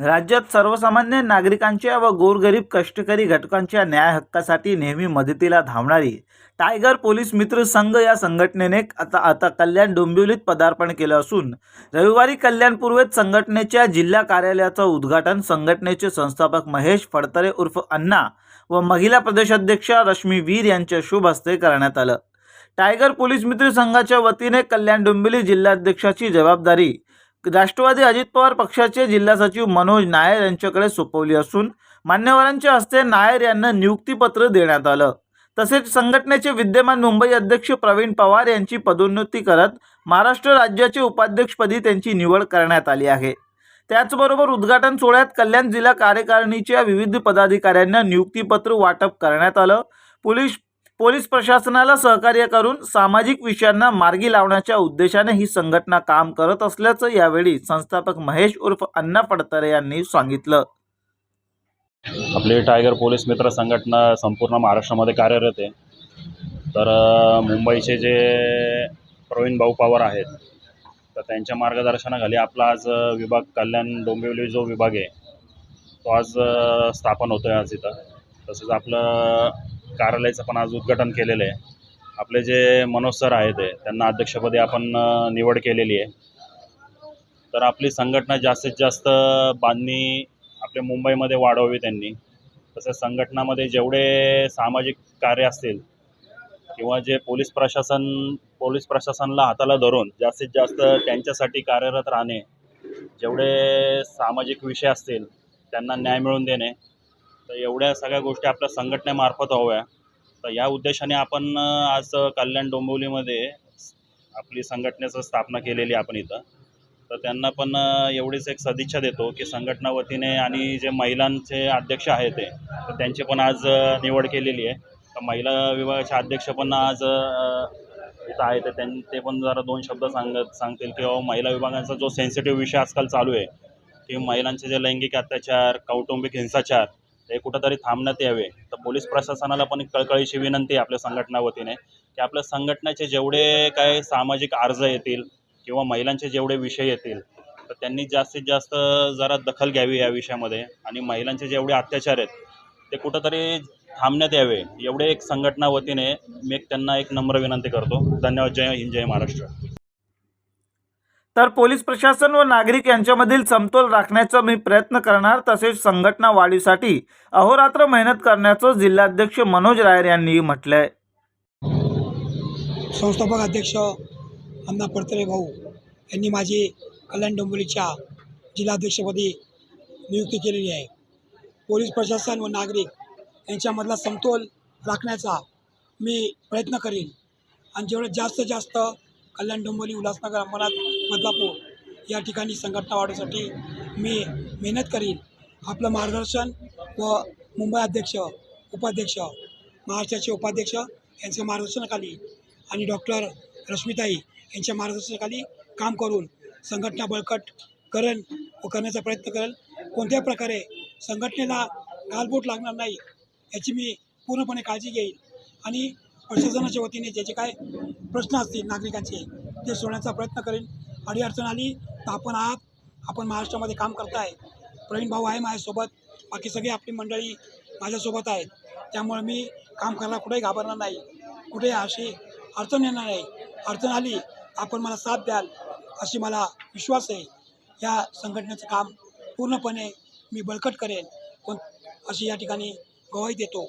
राज्यात सर्वसामान्य नागरिकांच्या व गोरगरीब कष्टकरी घटकांच्या न्याय हक्कासाठी नेहमी मदतीला धावणारी टायगर पोलीस मित्र संघ या संघटनेने आता आता कल्याण डोंबिवलीत पदार्पण केलं असून रविवारी कल्याण पूर्वेत संघटनेच्या जिल्हा कार्यालयाचं उद्घाटन संघटनेचे संस्थापक महेश फडतरे उर्फ अण्णा व महिला प्रदेशाध्यक्षा रश्मी वीर यांच्या शुभ हस्ते करण्यात आलं. टायगर पोलीस मित्र संघाच्या वतीने कल्याण डोंबिवली जिल्हाध्यक्षाची जबाबदारी राष्ट्रवादी अजित पवार पक्षाचे जिल्हा सचिव मनोज नायर यांच्याकडे सोपवली असून मान्यवरांच्या हस्ते नायर यांना नियुक्तीपत्र देण्यात आलं. तसेच संघटनेचे विद्यमान मुंबई अध्यक्ष प्रवीण पवार यांची पदोन्नती करत महाराष्ट्र राज्याचे उपाध्यक्षपदी त्यांची निवड करण्यात आली आहे. त्याचबरोबर उद्घाटन सोहळ्यात कल्याण जिल्हा कार्यकारिणीच्या विविध पदाधिकाऱ्यांना नियुक्तीपत्र वाटप करण्यात आलं. पोलीस पोलीस प्रशासनाला सहकार्य करून सामाजिक विषयांना मार्गी लावण्याच्या उद्देशाने ही संघटना काम करत असल्याचं यावेळी संस्थापक महेश उर्फ अण्णा पडतरे यांनी सांगितलं. आपली टायगर पोलीस मित्र संघटना संपूर्ण महाराष्ट्रामध्ये कार्यरत आहे. तर मुंबईचे जे प्रवीण भाऊ पवार आहेत तर त्यांच्या मार्गदर्शनाखाली आपला आज विभाग कल्याण डोंबिवली जो विभाग आहे तो आज स्थापन होतो आहे आज इथं. तसंच आपलं कार्यालयाचं पण आज उद्घाटन केलेलं आहे. आपले जे मनोज सर आहेत ते, त्यांना अध्यक्षपदी आपण निवड केलेली आहे. तर आपली संघटना जास्तीत जास्त बांधणी आपल्या मुंबईमध्ये वाढवावी त्यांनी. तसेच संघटनामध्ये जेवढे सामाजिक कार्य असतील किंवा जे पोलीस प्रशासन पोलीस प्रशासनाला हाताला धरून जास्तीत जास्त त्यांच्यासाठी कार्यरत राहणे जेवढे सामाजिक विषय असतील त्यांना न्याय मिळवून देणे तर एवढ्या सगळ्या गोष्टी आपल्या संघटनेमार्फत हव्या. तर या उद्देशाने आपण आज कल्याण डोंबिवलीमध्ये आपली संघटनेचं स्थापना केलेली आहे आपण इथं. तर त्यांना पण एवढीच एक सदिच्छा देतो की संघटना वतीने आणि जे महिलांचे अध्यक्ष आहेत ते तर त्यांची पण आज निवड केलेली आहे. तर महिला विभागाचे अध्यक्ष पण आज इथं आहे तर त्यां ते पण जरा दोन शब्द सांगत सांगतील किंवा महिला विभागाचा जो सेन्सिटिव्ह विषय आजकाल चालू आहे की महिलांचे जे लैंगिक अत्याचार कौटुंबिक हिंसाचार हे कुठंतरी थांबण्यात यावे. तर पोलीस प्रशासनाला पण एक कळकळीची विनंती आहे आपल्या संघटना वतीने की आपल्या संघटनेचे जेवढे काय सामाजिक अर्ज येतील किंवा महिलांचे जेवढे विषय येतील तर त्यांनी जास्तीत जास्त जरा दखल घ्यावी या विषयामध्ये. आणि महिलांचे जेवढे अत्याचार आहेत ते कुठंतरी थांबण्यात यावे. एवढे एक संघटना वतीने मी एक त्यांना एक नम्र विनंती करतो. धन्यवाद. जय हिंद जय महाराष्ट्र. तर पोलीस प्रशासन व नागरिक यांच्यामधील समतोल राखण्याचा मी प्रयत्न करणार तसेच संघटना वाढीसाठी अहोरात्र मेहनत करण्याचं जिल्हाध्यक्ष मनोज रायर यांनी म्हटलंय. संस्थापक अध्यक्ष अण्णा पडतरे भाऊ यांनी माझी कल्याण डोंबिवलीच्या जिल्हाध्यक्षपदी नियुक्ती केलेली आहे. पोलीस प्रशासन व नागरिक यांच्यामधला समतोल राखण्याचा मी प्रयत्न करीन. आणि जेवढं जास्तीत जास्त कल्याण डोंबिवली उल्हासनगर अंबरनाथ बदलापूर या ठिकाणी संघटना वाढवण्यासाठी मी मेहनत करीन. आपलं मार्गदर्शन व मुंबई अध्यक्ष उपाध्यक्ष महाराष्ट्राचे उपाध्यक्ष यांच्या मार्गदर्शनाखाली आणि डॉक्टर रश्मिताई यांच्या मार्गदर्शनाखाली काम करून संघटना बळकट करेन व करण्याचा प्रयत्न करेल. कोणत्या प्रकारे संघटनेला गालबोट लागणार नाही याची मी पूर्णपणे काळजी घेईन आणि प्रशासनाच्या वतीने ज्याचे काय प्रश्न असतील नागरिकांचे ते सोडण्याचा प्रयत्न करेन. अडीअडचण आली तर आपण आहात. आपण महाराष्ट्रामध्ये काम करताय. प्रवीण भाऊ आहे माझ्यासोबत. बाकी सगळी आपली मंडळी माझ्यासोबत आहेत. त्यामुळे मी काम करायला कुठेही घाबरणार नाही. कुठे अशी अडचण येणार नाही. अडचण आली आपण मला साथ द्याल अशी मला विश्वास आहे. या संघटनेचं काम पूर्णपणे मी बळकट करेन. कोण अशी या ठिकाणी गवाही देतो.